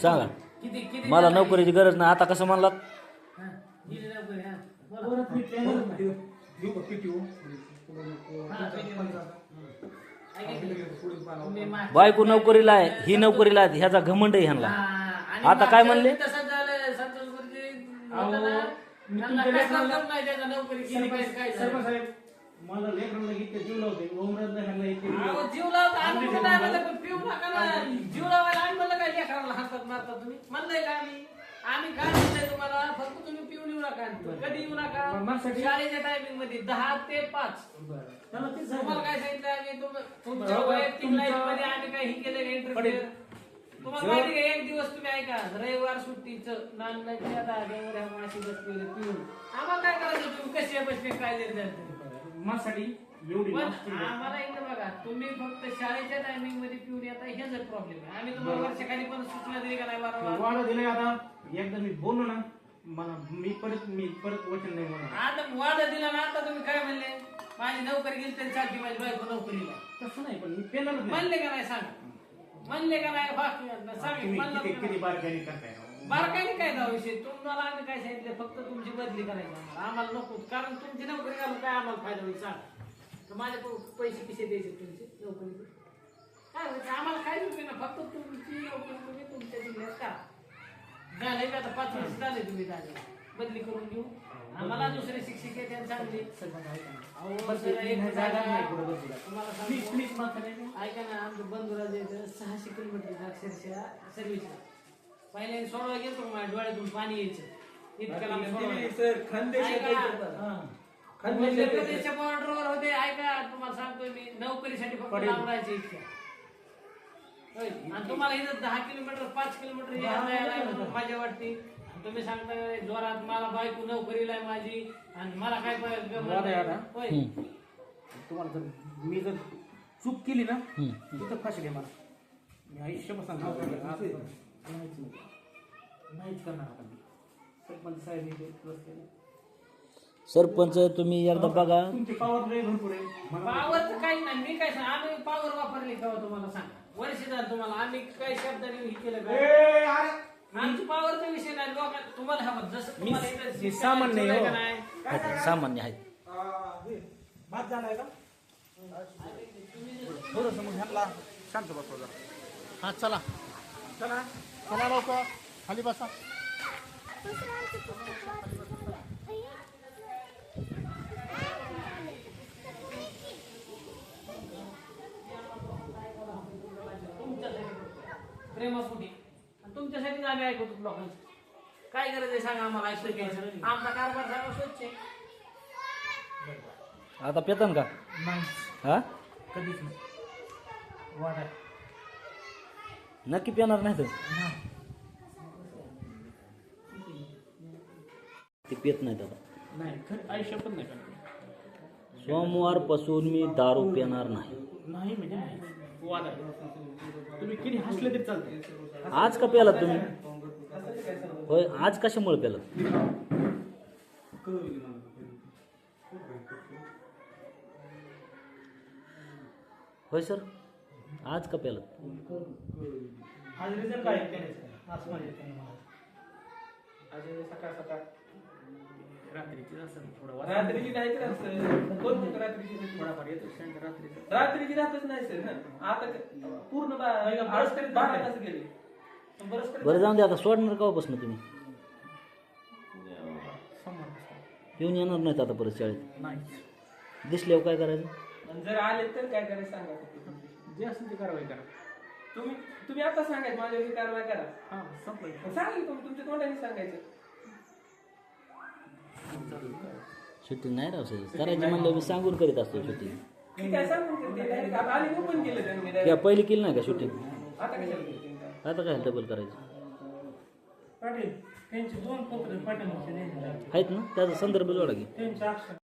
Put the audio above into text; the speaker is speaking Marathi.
सांगा किती किती मला नोकरीची गरज नाही आता कसं म्हणलात हा, हा. हा, बायको नोकरीला आहे ही नोकरीला आहे ह्याचा घमंड आहे ह्यांना हा, आणि आता काय म्हणले? वेळी तसंच झालं काय झालं. मला लेकरांना इतके जीव लावते ओमराजला ह्यांना इतके जीव अहो, लावते. जीव लावता आम्ही कुठं नाही म्हणलं, पण पिऊ नका. जीव लावायला आम्ही म्हणलं काय लेकराला हातात मारता तुम्ही म्हणलंय का आम्ही आम्ही काय म्हणलंय तुम्हाला फक्त तुम्ही पिऊन येऊ नका कधी येऊ नका मग माझ्यासाठी- शाळेच्या टायमिंगमध्ये दहा ते पाच बरं. त्याला तेच तुम्हाला सांगितलं. काय सांगितलं आम्ही तुम- तुमच्या बरोबर. वैयक्तिक तुमच्या- लाईफमध्ये आम्ही काही हे केलं इंटरव्ह्यू पडेल. तुम्हाला माहिती का एक दिवस तुम्ही ऐका रविवार सुट्टीचं नांदाच्या दाद्यावर माशी बसलेले पिऊन आम्हाला काय करायचं तुम्ही कसे बसले काय देत जाल तुम्ही? माझ्यासाठी एवढी पण नास्ती आहे. आम्हाला इथं बघा तुम्ही फक्त शाळेच्या टायमिंगमध्ये पिऊन येता हेच प्रॉब्लेम आहे. आम्ही तुम्हाला वर्षाखाली पण सूचना दिली का नाही वारंवार वाढ दिलंय आता. एकदा मी बोललो ना मला मी परत मी परत वचन नाही म्हणणार. आता वाढ दिला ना आता तुम्ही काय म्हणले? माझी नोकरी गेली तरी चालते माझी बायको नोकरीला. तसं नाही पण मी पेनारच नाही. म्हणले का नाही सांगा? म्हणले का नाही? बाकी सांग. तुम्ही म्हणलं किती किती? बारकाईने करताय? बारकाईने काय दावा विषय. तुम्हाला आम्ही काय सांगितलं फक्त तुमची बदली करायची आम्हाला. आम्हाला नको. कारण तुमची नोकरी घालून काय आम्हाला फायदा होईल सांग. तर माझ्या पैसे किसे द्यायचे तुमचे? नोकरीचे काय व्हायचं आम्हाला काय उपयोग नाही. फक्त तुमची नोकरी तुम्ही तुमच्या जिल्ह्यात करा. झाले का आता पाच वर्ष झाले तुम्ही झाले बदली करून घेऊ. आम्हाला दुसरे शिक्षक आहे. त्यांना चांगले. तुम्हाला ऐका ना आमचं बंधुराज इथं सहाशे किलोमीटर अक्षरशः सर्व्हिसला पहिले सोडवा गेलो माझ्या डोळ्यातून पाणी यायचं इतकं लांब सोडवायला. ऐका. मध्य प्रदेशच्या बॉर्डरवर होते ऐका तुम्हाला सांगतोय मी नोकरीसाठी फक्त. लांब राहायचे होय. आणि तुम्हाला इथं दहा किलोमीटर पाच किलोमीटर यायला यायला म्हणून मजा वाटते आणि तुम्ही सांगताय जोरात मला बायको नोकरीला आहे माझी आणि मला काय पाहिजे आता. होय. तुम्हाला जर मी जर चूक केली ना. तिथं फाशी मला मी आयुष्यभर सांगतो नाहीच नाहीच करणार आता मी सरपंच साहेब इथे बसलेले. सरपंच तुम्ही एकदा बघा. तुमची पावर लय भरपूर आहे. मला पावरचं काही नाही. मी काय सांग आम्ही पावर वापरली का हो तुम्हाला सांगा. वर्ष झालं तुम्हाला आम्ही काही शब्दाने हे केलं का? ए, अरे, आमची पावरचा विषय नाही. लोक तुम्हाला हवं जसं तुम्हाला इथं मी सामान्य आहे, हो. का नाही? आहेत, सामान्य आहेत आ, हे, भात झालाय का? थोडस मग ह्यांना शांत बसवा जरा. हा चला. चला. चला लवकर. खाली बसा. तुमच्यासाठी प्रेमापोटी. आणि तुमच्यासाठीच आम्ही ऐकतो लोकांचं काय गरज आहे सांगा आम्हाला ऐकलं घ्यायचं आमचा कारभार सांगा स्वच्छ आहे. आता पेतन का? नाही. हा? कधीच नाही. वाट आहे नक्की पेणार नाही तर? ते पेत नाही खरं आयुष्य पण नाही करणार. सोमवारपासून मी दारू पेणार नाही. नाही म्हणजे नाही. वाद. आहे तुम्ही किती हसले तरी चालते आज का प्यालात तुम्ही? होय आज कशामुळे प्यालात? होय सर. आज का प्यालात आज रिझल्ट काय माझ्या त्याने मला. आज सकाळ सकाळ रात्रीची असेल थोडं रात्रीची काहीच नसतं कोणती रात्रीची थोडाफार येतो रात्रीचं. रात्रीची राहतच नाही सर आता पूर्ण आठ तरी बारा तास गेले. बरंच तरी- बरं जाऊन दे आता सोडणार केव्हापासून तुम्ही? समोर येऊन येणार नाहीत आता परत शाळेत. नाही. दिसल्यावर काय करायचं? आणि जर आले तर काय करायचं सांगा. जे असेल ते कारवाई करा. तुम्ही तुम्ही आता सांगायचं माझ्यावर कारवाई करा. हां संपलं सांगाल तुम्ही तुमच्या तोंडाने सांगायचं. शूटिंग नाही राव सर करायची म्हणलं मी सांगून करीत असतो शूटिंग ठीक आहे सांगून ते direct आता आली ओपन केलं त्यांनी या. पहिली केली नाही का शूटिंग आता कशाला केलं? आता काय डबल करायचं? पाटील त्यांचे दोन पत्र पाटील आहेत ना? त्याचा संदर्भ जोडा की. अक्षर